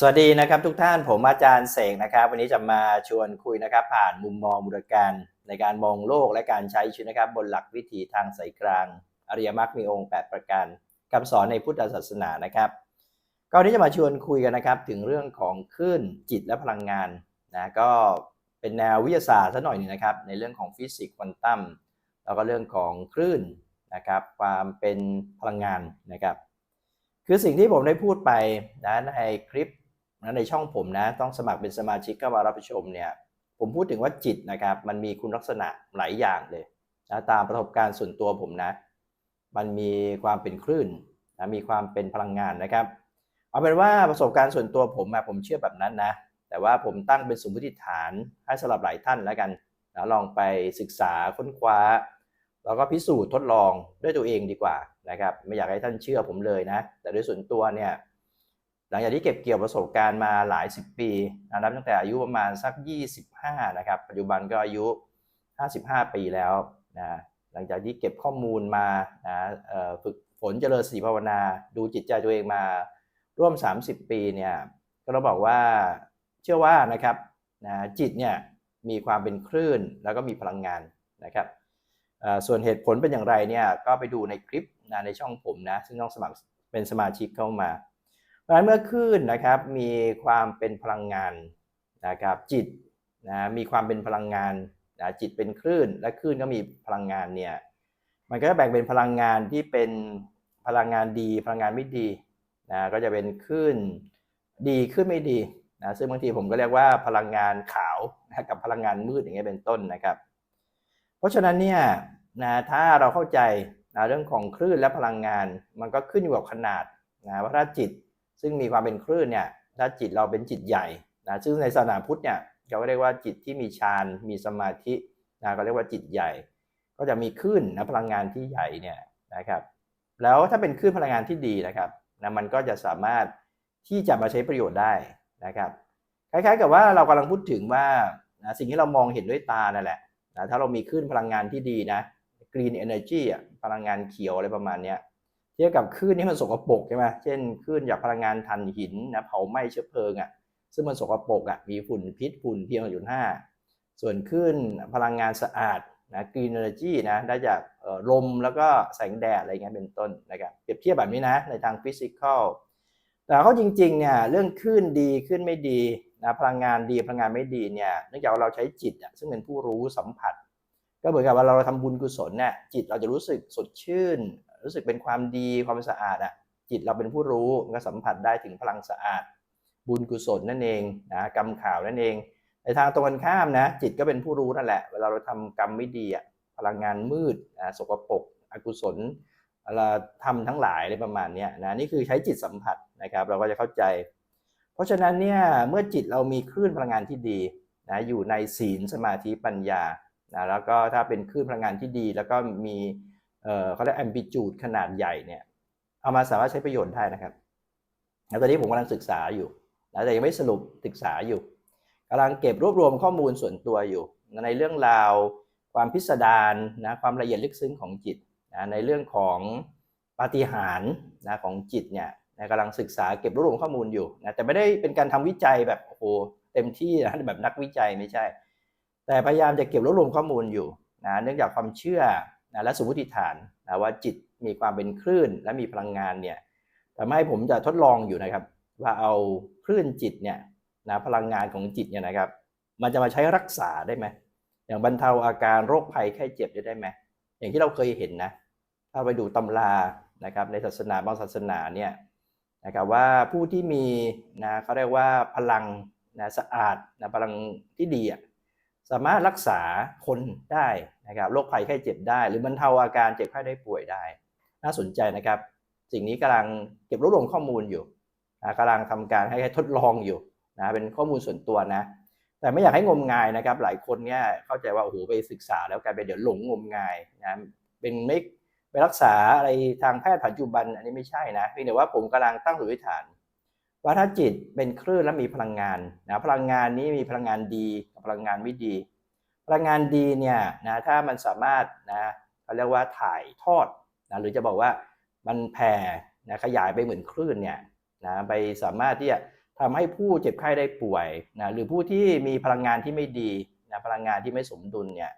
สวัสดีนะครับทุกท่านผมอาจารย์เสกนะครับ วันนี้จะมาชวนคุยนะครับ ผ่านมุมมองบุรการในการมองโลกและการใช้ชีวิตนะครับ บนหลักวิถีทางสายกลาง อริยมรรคมีองค์ 8 ประการคำสอนในพุทธศาสนานะครับก็วันนี้จะมาชวนคุยกันนะครับ ถึงเรื่องของคลื่นจิตและพลังงานนะก็เป็นแนววิทยาศาสตร์ซะหน่อยนึงนะครับ ในเรื่องของฟิสิกส์ควอนตัมแล้วก็เรื่องของคลื่นนะครับ ความเป็นพลังงานนะครับ คือสิ่งที่ผมได้พูดไปนะในคลิป นะในช่องผมนะต้องสมัครเป็นสมาชิกเข้ามารับชมเนี่ยผมพูดถึงว่าจิตนะครับ มันมีคุณลักษณะหลายอย่างเลยนะตามประสบการณ์ส่วนตัวผมนะ มันมีความเป็นคลื่นนะมีความเป็นพลังงานนะครับ เอาเป็นว่าประสบการณ์ส่วนตัวผมอะผมเชื่อแบบนั้นนะแต่ว่าผมตั้งเป็นสมมติฐานให้สำหรับหลายท่านแล้วกันนะลองไปศึกษาค้นคว้า แล้วก็พิสูจน์ทดลองด้วยตัวเองดีกว่านะครับ ไม่อยากให้ท่านเชื่อผมเลยนะ แต่โดยส่วนตัวเนี่ย หลังจากที่เก็บเกี่ยวประสบการณ์มาหลายสิบปีนะนับตั้งแต่อายุประมาณสัก 25 นะครับ ปัจจุบันก็อายุ 55 ปีแล้วนะหลังจากที่เก็บข้อมูลมานะฝึกฝนเจริญสติภาวนา ดูจิตใจตัวเองมาร่วม 30 ปีเนี่ยก็ต้องบอกว่าเชื่อว่านะครับนะจิตเนี่ยมีความเป็นคลื่นแล้วก็มีพลังงานนะครับส่วนเหตุผลเป็นอย่างไรเนี่ยก็ไปดูในคลิปนะในช่องผมนะซึ่งต้องสมัครเป็นสมาชิกเข้ามา เพราะฉะนั้นเมื่อคลื่นนะครับมีความเป็นพลังงานนะครับจิตนะมีความเป็นพลังงานนะจิตเป็นคลื่น และคลื่นก็มีพลังงานเนี่ยมันก็จะแบ่งเป็นพลังงานที่เป็นพลังงานดีพลังงานไม่ดีนะก็จะเป็นคลื่นดีขึ้นไม่ดีนะซึ่งบางทีผมก็เรียกว่าพลังงานขาวนะกับพลังงานมืดอย่างเงี้ยเป็นต้นนะครับ เพราะฉะนั้นเนี่ยนะถ้าเราเข้าใจนะเรื่องของคลื่นและพลังงาน มันก็ขึ้นอยู่กับขนาดนะว่าถ้าจิต ซึ่งมีความเป็นคลื่นเนี่ยถ้าจิตเราเป็นจิตใหญ่นะซึ่งในศาสนาพุทธเนี่ยเขาเรียกว่าจิตที่มีฌานมีสมาธินะก็เรียกว่าจิตใหญ่ ก็จะมีคลื่นนะพลังงานที่ใหญ่เนี่ยนะครับ แล้วถ้าเป็นคลื่นพลังงานที่ดีนะครับนะมันก็จะสามารถที่จะมาใช้ประโยชน์ได้นะครับคล้ายๆกับว่าเรากำลังพูดถึงว่านะสิ่งที่เรามองเห็นด้วยตานั่นแหละนะถ้าเรามีคลื่นพลังงานที่ดีนะ green energy อะพลังงานเขียวอะไรประมาณเนี้ย เทียบกับคลื่นที่มันสกปรกใช่ไหมเช่นคลื่นจากพลังงานถ่านหินนะเผาไหม้เชื้อเพลิงอะซึ่งมันสกปรกอะมีฝุ่นพิษฝุ่น PM 2.5ส่วนคลื่นพลังงานสะอาดนะ green energy นะได้จากลมแล้วก็แสงแดดอะไรเงี้ยเป็นต้นนะครับเปรียบเทียบแบบนี้นะในทางฟิสิกอลแต่เขาจริงๆเนี่ยเรื่องคลื่นดีคลื่นไม่ดีนะพลังงานดีพลังงานไม่ดีเนี่ยเนื่องจากเราใช้จิตซึ่งเป็นผู้รู้สัมผัส ก็เหมือนกับว่าเราทำบุญกุศลเนี่ยจิตเราจะรู้สึกสดชื่น รู้สึกเป็นความดีความสะอาดอะจิตเราเป็นผู้รู้มันก็สัมผัสได้ถึงพลังสะอาด บุญกุศลนั่นเองนะกรรมข่าวนั่นเองในทางตรงกันข้ามนะ จิตก็เป็นผู้รู้นั่นแหละ เวลาเราทำกรรมไม่ดีอะพลังงานมืดนะสกปรกอกุศลเราทำทั้งหลายอะไรประมาณนี้นะนี่คือใช้จิตสัมผัสนะครับ เราก็จะเข้าใจ เพราะฉะนั้นเนี่ยเมื่อจิตเรามีคลื่นพลังงานที่ดีนะอยู่ในศีลสมาธิปัญญานะแล้วก็ถ้าเป็นคลื่นพลังงานที่ดี แล้วก็มี เขาเรียกแอมพลิจูดขนาดใหญ่เนี่ย เอามาสามารถใช้ประโยชน์ได้นะครับแล้วตอนนี้ผมกำลังศึกษาอยู่นะแต่ยังไม่สรุปศึกษาอยู่กำลังเก็บรวบรวมข้อมูลส่วนตัวอยู่ ในเรื่องราวความพิสดารนะความละเอียดลึกซึ้งของจิตนะในเรื่องของปาฏิหาริย์นะของจิตเนี่ยนะกำลังศึกษาเก็บรวบรวมข้อมูลอยู่นะแต่ไม่ได้เป็นการทำวิจัยแบบโอ้โหเต็มที่นะแบบนักวิจัยไม่ใช่ แต่พยายามจะเก็บรวบรวมข้อมูลอยู่นะเนื่องจากความเชื่อ นะและสมมติฐานนะว่าจิตมีความเป็นคลื่นและมีพลังงานเนี่ยทำให้ผมจะทดลองอยู่นะครับ ว่าเอาคลื่นจิตเนี่ยนะพลังงานของจิตเนี่ยนะครับ มันจะมาใช้รักษาได้ไหมอย่างบรรเทาอาการโรคภัยไข้เจ็บได้ไหมอย่างที่เราเคยเห็นนะถ้าไปดูตำรานะครับในศาสนาบางศาสนาเนี่ยนะครับว่าผู้ที่มีนะเขาเรียกว่าพลังนะสะอาดนะพลังที่ดีอะ สามารถรักษาคนได้นะครับโรคภัยไข้เจ็บได้ หรือบรรเทาอาการเจ็บไข้ได้ป่วยได้ น่าสนใจนะครับ สิ่งนี้กำลังเก็บรวบรวมข้อมูลอยู่นะกำลังทำการให้ทดลองอยู่นะเป็นข้อมูลส่วนตัวนะแต่ไม่อยากให้งมงายนะครับ หลายคนเนี่ยเข้าใจว่าโอ้โหไปศึกษาแล้วกลายเป็นเดี๋ยวหลงงมงายนะเป็นไม่ไปรักษาอะไรทางแพทย์ปัจจุบันอันนี้ไม่ใช่นะเพียงแต่ว่าผมกำลังตั้งสมมติฐาน ว่าถ้าจิตเป็นคลื่นและมีพลังงานนะพลังงานนี้มีพลังงานดีกับพลังงานไม่ดี พลังงานดีเนี่ยนะถ้ามันสามารถนะเขาเรียกว่าถ่ายทอดนะหรือจะบอกว่ามันแผ่นะขยายไปเหมือนคลื่นเนี่ยนะไปสามารถที่จะทำให้ผู้เจ็บไข้ได้ป่วยนะหรือผู้ที่มีพลังงานที่ไม่ดีนะพลังงานที่ไม่สมดุลเนี่ย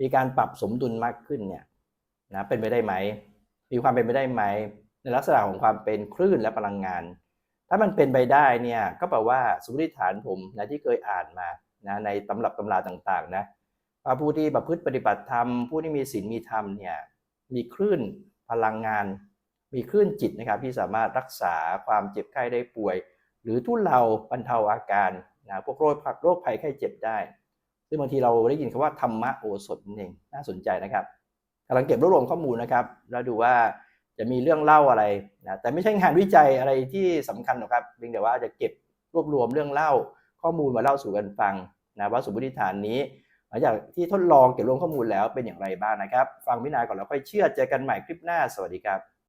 มีการปรับสมดุลมากขึ้นเนี่ยนะเป็นไปได้ไหม มีความเป็นไปได้ไหม ในลักษณะของความเป็นคลื่นและพลังงาน ถ้ามันเป็นไปได้เนี่ยก็แปลว่าสมมติฐานผมนะที่เคยอ่านมานะในตำรับตำราต่างๆนะว่าผู้ที่ประพฤติปฏิบัติธรรม ผู้ที่มีศีลมีธรรมเนี่ยมีคลื่นพลังงาน มีคลื่นจิตนะครับที่สามารถรักษาความเจ็บไข้ได้ป่วย หรือทุเลาบรรเทาอาการนะพวกโรคโรคภัยไข้เจ็บได้ ซึ่งบางทีเราได้ยินคำว่าธรรมะโอสถนั่นเองน่าสนใจนะครับกำลังเก็บรวบรวมข้อมูลนะครับ แล้วดูว่า จะมีเรื่องเล่าอะไรนะแต่ไม่ใช่งานวิจัยอะไรที่สำคัญหรอกครับเพียงแต่ว่าจะเก็บรวบรวมเรื่องเล่าข้อมูลมาเล่าสู่กันฟังนะว่าสมมติฐานนี้หลังจากที่ทดลองเก็บรวมข้อมูลแล้วเป็นอย่างไรบ้างนะครับ ฟังพินาก่อนแล้วค่อยเชื่อเจอกันใหม่คลิปหน้าสวัสดีครับ